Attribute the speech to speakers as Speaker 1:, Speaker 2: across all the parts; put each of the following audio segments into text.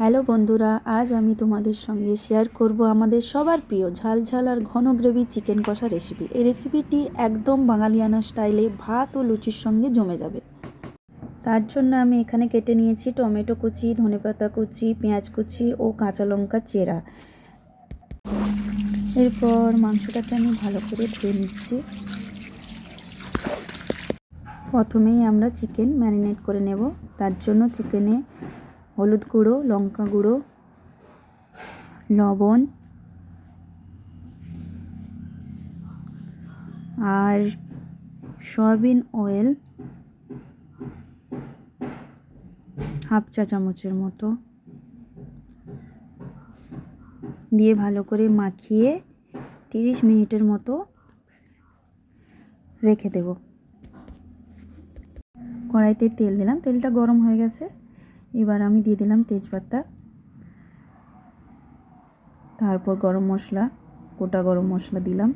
Speaker 1: Hello বন্ধুরা, আজ আমি তোমাদের সঙ্গে শেয়ার করব আমাদের সবার প্রিয় ঝাল ঝাল আর ঘন গ্রেভি চিকেন কষা রেসিপি এই রেসিপিটি একদম বাঙালিয়ানা স্টাইলে ভাত ও লুচির সঙ্গে জমে যাবে। তার জন্য আমি এখানে কেটে নিয়েছি টমেটো কুচি, ধনেপাতা কুচি, পেঁয়াজ কুচি ও কাঁচা লঙ্কা চেরা। এরপর মাংসটাকে আমি ভালো করে ধুয়ে নিচ্ছি। প্রথমেই আমরা চিকেন ম্যারিনেট করে নেব। তার জন্য চিকেনে হলুদ গুঁড়ো, লঙ্কা গুঁড়ো, লবণ আর সয়াবিন অয়েল হাফ চা চামচের মতো দিয়ে ভালো করে মাখিয়ে তিরিশ মিনিটের মতো রেখে দেব। কড়াইতে তেল দিলাম, তেলটা গরম হয়ে গেছে। এবার আমি দিয়ে দিলাম তেজপাতা। তারপর গরম মশলা, গোটা গরম মশলা দিলাম।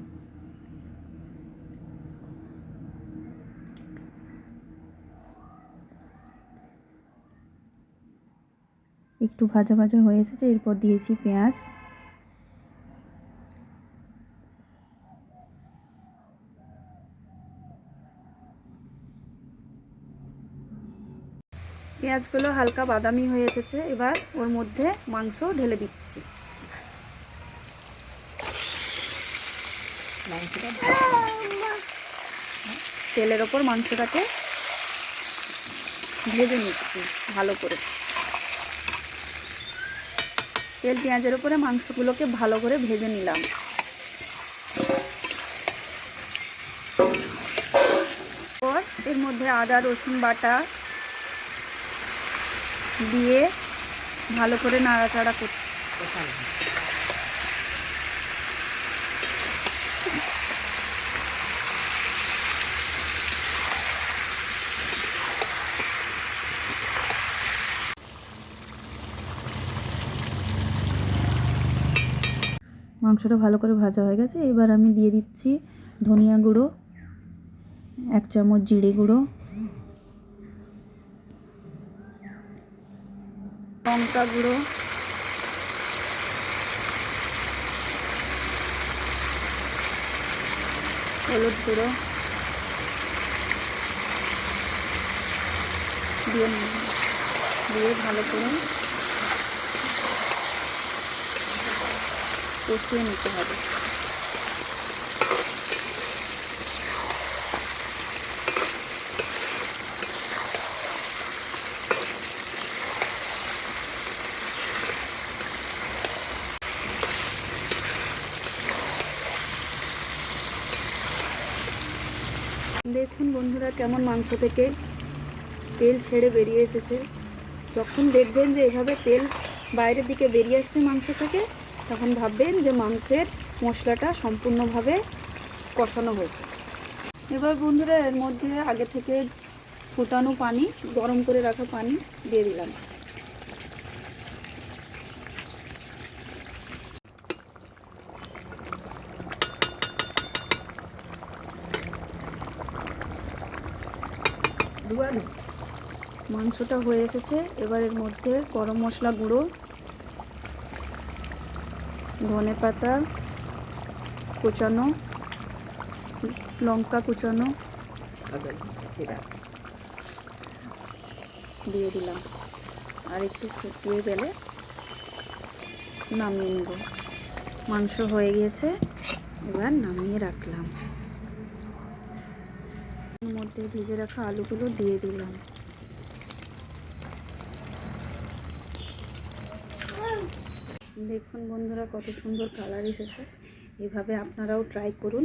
Speaker 1: একটু ভাজা ভাজা হয়ে এসেছে, এরপর দিয়েছি পেঁয়াজ। পেঁয়াজগুলো হালকা বাদামি হয়ে এসেছে। এবার ওর মধ্যে মাংস ঢেলে দিচ্ছি। তেলের ওপর মাংসটাকে ভেজে নিচ্ছি ভালো করে। তেল পেঁয়াজের ওপরে মাংসগুলোকে ভালো করে ভেজে নিলাম। এর মধ্যে আদা, রসুন বাটা দিয়ে ভালো করে নাড়াচাড়া করতে মাংসটা ভালো করে ভাজা হয়ে গেছে। এবার আমি দিয়ে দিচ্ছি ধনিয়া গুঁড়ো, এক চামচ জিরে গুঁড়ো লঙ্কা গুঁড়ো। হলুদ গুঁড়ো। দিয়ে দিয়ে ভালো করে কষিয়ে নিতে হবে। দেখুন বন্ধুরা কেমন মাংস থেকে তেল ছেড়ে বেরিয়ে এসেছে। যখন দেখবেন যে এভাবে তেল বাইরের দিকে বেরিয়ে আসছে মাংস থেকে, তখন ভাববেন যে মাংসের মশলাটা সম্পূর্ণভাবে কষানো হয়েছে। এবার বন্ধুরা এর মধ্যে আগে থেকে ফুটানো পানি, গরম করে রাখা পানি দিয়ে দিলাম। মাংসটা হয়ে এসেছে। এবার এর মধ্যে গরম মশলা গুঁড়ো ধনে পাতা কুচানো লঙ্কা কুচানো দিয়ে দিলাম। আর একটু ফুটিয়ে গেলে নামিয়ে নেব। মাংস হয়ে গিয়েছে এবার নামিয়ে রাখলাম। মধ্যে ভেজে রাখা আলুগুলো দিয়ে দিলাম। দেখুন বন্ধুরা কত সুন্দর কালার এসেছে। এভাবে আপনারাও ট্রাই করুন।